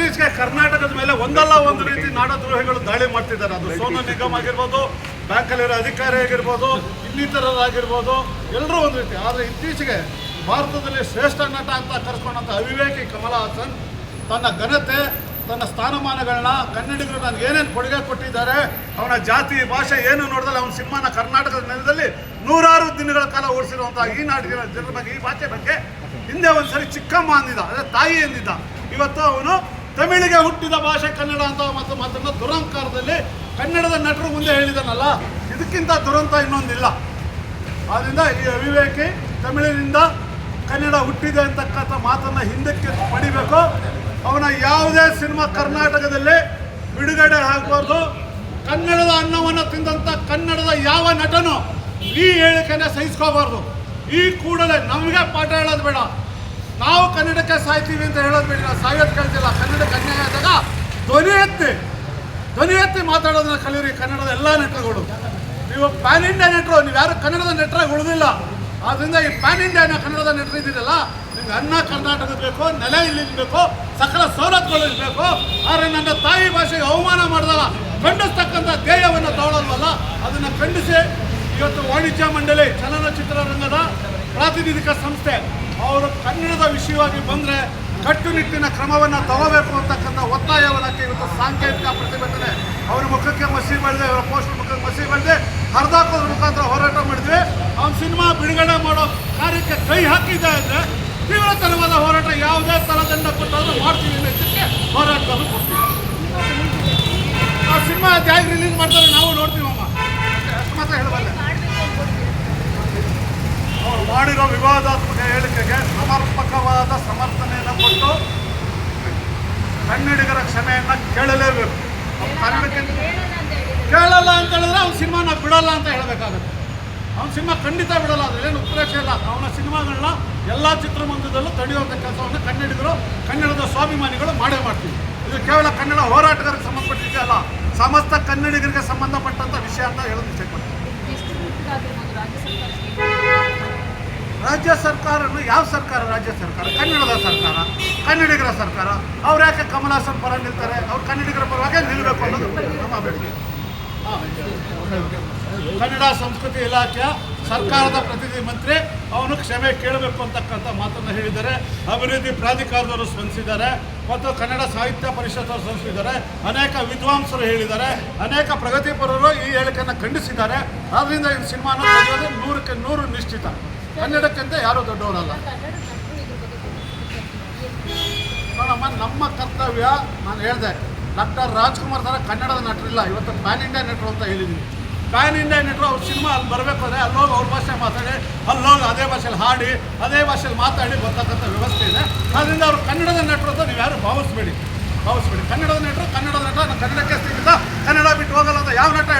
ಇತ್ತೀಚೆಗೆ ಕರ್ನಾಟಕದ ಮೇಲೆ ಒಂದಲ್ಲ ಒಂದು ರೀತಿ ನಾಡದ್ರೋಹಿಗಳು ದಾಳಿ ಮಾಡ್ತಿದ್ದಾರೆ. ಅದು ಸೋನು ನಿಗಮ್ ಆಗಿರ್ಬೋದು, ಬ್ಯಾಂಕಲ್ಲಿರೋ ಅಧಿಕಾರಿ ಆಗಿರ್ಬೋದು, ಇನ್ನಿತರರಾಗಿರ್ಬೋದು, ಎಲ್ಲರೂ ಒಂದು ರೀತಿ. ಆದರೆ ಇತ್ತೀಚೆಗೆ ಭಾರತದಲ್ಲಿ ಶ್ರೇಷ್ಠ ನಟ ಅಂತ ಕರ್ಸ್ಕೊಂಡಂಥ ಅವಿವೇಕಿ ಕಮಲ ಹಾಸನ್ ತನ್ನ ಘನತೆ, ತನ್ನ ಸ್ಥಾನಮಾನಗಳನ್ನ ಕನ್ನಡಿಗರು ನನಗೆ ಏನೇನು ಕೊಡುಗೆ ಕೊಟ್ಟಿದ್ದಾರೆ, ಅವನ ಜಾತಿ, ಭಾಷೆ ಏನು ನೋಡಿದ್ರೆ ಅವನ ಸಿಂಹನ ಕರ್ನಾಟಕದ ನೆಲದಲ್ಲಿ ನೂರಾರು ದಿನಗಳ ಕಾಲ ಓಡಿಸಿರುವಂಥ ಈ ನಾಡಿನ ಜನರ ಬಗ್ಗೆ, ಈ ಭಾಷೆ ಬಗ್ಗೆ ಹಿಂದೆ ಒಂದ್ಸರಿ ಚಿಕ್ಕಮ್ಮ ಅಂದಿದ್ದ, ಅದೇ ತಾಯಿ ಎಂದಿದ್ದ. ಇವತ್ತು ಅವನು ತಮಿಳಿಗೆ ಹುಟ್ಟಿದ ಭಾಷೆ ಕನ್ನಡ ಅಂತ ಮತ್ತು ಮಾತನ್ನ ದುರಂಕಾರದಲ್ಲಿ ಕನ್ನಡದ ನಟರು ಮುಂದೆ ಹೇಳಿದನಲ್ಲ, ಇದಕ್ಕಿಂತ ದುರಂತ ಇನ್ನೊಂದಿಲ್ಲ. ಆದ್ದರಿಂದ ಈ ಅವಿವೇಕಿ ತಮಿಳಿನಿಂದ ಕನ್ನಡ ಹುಟ್ಟಿದೆ ಅಂತಕ್ಕಂಥ ಮಾತನ್ನು ಹಿಂದಕ್ಕೆ ಪಡಿಬೇಕು. ಅವನ ಯಾವುದೇ ಸಿನಿಮಾ ಕರ್ನಾಟಕದಲ್ಲಿ ಬಿಡುಗಡೆ ಆಗಬಾರ್ದು. ಕನ್ನಡದ ಅನ್ನವನ್ನು ತಿಂದಂಥ ಕನ್ನಡದ ಯಾವ ನಟನು ಈ ಹೇಳಿಕೆಯನ್ನು ಸಹಿಸ್ಕೋಬಾರ್ದು. ಈ ಕೂಡಲೇ ನಮಗೆ ಪಾಠ ಹೇಳೋದು ಬೇಡ. ಕನ್ನಡಕ್ಕೆ ಸಾಯ್ತೀವಿ ಅಂತ ಹೇಳೋದು ಬೇಡ ನಾವು ಸಾಯೋದು ಕಳ್ತಿಲ್ಲ ಕನ್ನಡಕ್ಕೆ ಅನ್ಯಾಯ ಆದಾಗ ಧ್ವನಿ ಎತ್ತಿ ಧ್ವನಿ ಎತ್ತಿ ಮಾತಾಡೋದನ್ನ ಕಲೀರಿ. ಕನ್ನಡದ ಎಲ್ಲ ನೆಟ್ರಗಳು. ನೀವು ಪ್ಯಾನ್ ಇಂಡಿಯಾ ನೆಟ್ರು, ನೀವು ಯಾರು ಕನ್ನಡದ ನೆಟ್ರಾಗಿ ಉಳಿದಿಲ್ಲ. ಆದ್ರಿಂದ ಈ ಪ್ಯಾನ್ ಇಂಡಿಯಾನ ಕನ್ನಡದ ನೆಟ್ರ ಇದ್ದೀರಲ್ಲ, ನಿಮ್ಗೆ ಅನ್ನ ಕರ್ನಾಟಕದ ಬೇಕು, ನೆಲೆ ಇಲ್ಲಿ ಬೇಕು, ಸಕಲ ಸವಲತ್ತುಗಳು ಇರಬೇಕು ಆದರೆ ನನ್ನ ತಾಯಿ ಭಾಷೆಗೆ ಅವಮಾನ ಮಾಡಿದಾಗ ಖಂಡಿಸ್ತಕ್ಕಂಥ ಧ್ಯೇಯವನ್ನು ತಗೊಳ್ಳೋಲ್ವಲ್ಲ ಅದನ್ನು ಖಂಡಿಸಿ ಇವತ್ತು ವಾಣಿಜ್ಯ ಮಂಡಳಿ ಚಲನಚಿತ್ರ ರಂಗದ ಪ್ರಾತಿನಿಧಿಕ ಸಂಸ್ಥೆ. ಅವರು ಕನ್ನಡದ ವಿಷಯವಾಗಿ ಬಂದರೆ ಕಟ್ಟುನಿಟ್ಟಿನ ಕ್ರಮವನ್ನು ತಗೋಬೇಕು ಅಂತಕ್ಕಂಥ ಒತ್ತಾಯವನ್ನಕ್ಕೆ ಇವತ್ತು ಸಾಂಕೇತಿಕ ಪ್ರತಿಭಟನೆ. ಅವ್ರ ಮುಖಕ್ಕೆ ಮಸಿ ಬೆಳೆದೆ, ಅವರ ಪೋಸ್ಟ್ ಮುಖಕ್ಕೆ ಮಸಿ ಬೆಳೆದೆ, ಹರಿದಾಕೋದ್ರ ಮುಖಾಂತರ ಹೋರಾಟ ಮಾಡಿದ್ವಿ. ಅವ್ನ ಸಿನಿಮಾ ಬಿಡುಗಡೆ ಮಾಡೋ ಕಾರ್ಯಕ್ಕೆ ಕೈ ಹಾಕಿದ್ದೆ ಅಂದರೆ ತೀವ್ರತರವಾದ ಹೋರಾಟ ಯಾವುದೇ ತರದಂಡ ಕೊಟ್ಟಾದ್ರೂ ಮಾಡ್ತೀವಿ ಅನ್ನೋದಕ್ಕೆ ಹೋರಾಟವನ್ನು ಕೊಡ್ತೀವಿ. ಆ ಸಿನಿಮಾ ಜಾಗ ರಿಲೀಸ್ ಮಾಡ್ತಾರೆ ನಾವು ಅಷ್ಟು ಮಾತ್ರ ಹೇಳಬಲ್ಲೆ ಅವ್ರು ಮಾಡಿರೋ ವಿವಾದಾತ್ಮಕ ಹೇಳಿಕೆಗೆ ಸಮರ್ಪಕವಾದ ಸಮರ್ಥನೆಯನ್ನು ಕೊಟ್ಟು ಕನ್ನಡಿಗರ ಕ್ಷಮೆಯನ್ನು ಕೇಳಲೇಬೇಕು. ಕನ್ನಡಕ್ಕೆ ಕೇಳಲ್ಲ ಅಂತ ಹೇಳಿದ್ರೆ ಅವ್ನ ಸಿನಿಮಾ ನಾವು ಬಿಡಲ್ಲ ಅಂತ ಹೇಳಬೇಕಾಗುತ್ತೆ. ಅವ್ನ ಸಿನಿಮಾ ಖಂಡಿತ ಬಿಡಲ್ಲ ಅದ್ರಲ್ಲೇನು ಉತ್ಪ್ರೇಕ್ಷೆ ಇಲ್ಲ. ಅವನ ಸಿನಿಮಾಗಳನ್ನ ಎಲ್ಲ ಚಿತ್ರಮಂದಿರದಲ್ಲೂ ತಡೆಯುವಂಥ ಕೆಲಸವನ್ನು ಕನ್ನಡಿಗರು ಕನ್ನಡದ ಸ್ವಾಭಿಮಾನಿಗಳು ಮಾಡೇ ಮಾಡ್ತೀವಿ ಇದು ಕೇವಲ ಕನ್ನಡ ಹೋರಾಟಗಾರಕ್ಕೆ ಸಂಬಂಧಪಟ್ಟಿದ್ದೆ ಅಲ್ಲ. ಸಮಸ್ತ ಕನ್ನಡಿಗರಿಗೆ ಸಂಬಂಧಪಟ್ಟಂತ ವಿಷಯ ಅಂತ ಹೇಳೋದು ಇಷ್ಟಪಡ್ತೀನಿ ರಾಜ್ಯ ಸರ್ಕಾರನು ಯಾವ ಸರ್ಕಾರ? ರಾಜ್ಯ ಸರ್ಕಾರ ಕನ್ನಡದ ಸರ್ಕಾರ ಕನ್ನಡಿಗರ ಸರ್ಕಾರ. ಅವ್ರು ಯಾಕೆ ಕಮಲಾಸನ್ ಪರ ನಿಲ್ತಾರೆ? ಅವ್ರು ಕನ್ನಡಿಗರ ಪರವಾಗಿ ನಿಲ್ಲಬೇಕು ಅನ್ನೋದು ನಮ್ಮ ಹಾ. ಕನ್ನಡ ಸಂಸ್ಕೃತಿ ಇಲಾಖೆಯ ಸರ್ಕಾರದ ಪ್ರತಿನಿಧಿ ಮಂತ್ರಿ ಅವನು ಕ್ಷಮೆ ಕೇಳಬೇಕು ಅಂತಕ್ಕಂಥ ಮಾತನ್ನು ಹೇಳಿದ್ದಾರೆ. ಅಭಿವೃದ್ಧಿ ಪ್ರಾಧಿಕಾರದವರು ಸ್ಪಂದಿಸಿದ್ದಾರೆ. ಮತ್ತು ಕನ್ನಡ ಸಾಹಿತ್ಯ ಪರಿಷತ್ತವರು ಸ್ಪಂದಿಸಿದ್ದಾರೆ. ಅನೇಕ ವಿದ್ವಾಂಸರು ಹೇಳಿದ್ದಾರೆ. ಅನೇಕ ಪ್ರಗತಿಪರರು ಈ ಹೇಳಿಕೆಯನ್ನು ಖಂಡಿಸಿದ್ದಾರೆ. ಆದ್ದರಿಂದ ಈ ಸಿನಿಮಾ ನೂರಕ್ಕೆ ನೂರು ನಿಶ್ಚಿತ. ಕನ್ನಡಕ್ಕಿಂತ ಯಾರೂ ದೊಡ್ಡವರಲ್ಲ. ನೋಡಮ್ಮ ನಮ್ಮ ಕರ್ತವ್ಯ ನಾನು ಹೇಳಿದೆ ಡಾಕ್ಟರ್ ರಾಜ್ಕುಮಾರ್ ಥರ ಕನ್ನಡದ ನಟರಿಲ್ಲ ಇವತ್ತು ಪ್ಯಾನ್ ಇಂಡಿಯಾ ನಟರು ಅಂತ ಹೇಳಿದ್ದೀನಿ ಪ್ಯಾನ್ ಇಂಡಿಯಾ ನಟರು ಅವ್ರ ಸಿನಿಮಾ ಅಲ್ಲಿ ಬರಬೇಕು ಅಂದರೆ ಅಲ್ಲೋಗಿ ಅವ್ರ ಭಾಷೆ ಮಾತಾಡಿ ಅಲ್ಲೋಗಿ ಅದೇ ಭಾಷೆಯಲ್ಲಿ ಹಾಡಿ, ಅದೇ ಭಾಷೆಯಲ್ಲಿ ಮಾತಾಡಿ ಬರ್ತಕ್ಕಂಥ ವ್ಯವಸ್ಥೆ ಇದೆ. ಅದರಿಂದ ಅವರು ಕನ್ನಡದ ನಟರು ಅಂತ ನೀವು ಯಾರು ಭಾವಿಸ್ಬೇಡಿ. ಭಾವಿಸ್ಬೇಡಿ. ಕನ್ನಡದ ನಟರು ಕನ್ನಡದ ನಟ ನಾನು ಕನ್ನಡಕ್ಕೆ ಸಿಗುತ್ತಾ ಕನ್ನಡ ಬಿಟ್ಟು ಹೋಗಲ್ಲ ಅಂತ ಯಾವ ನಟ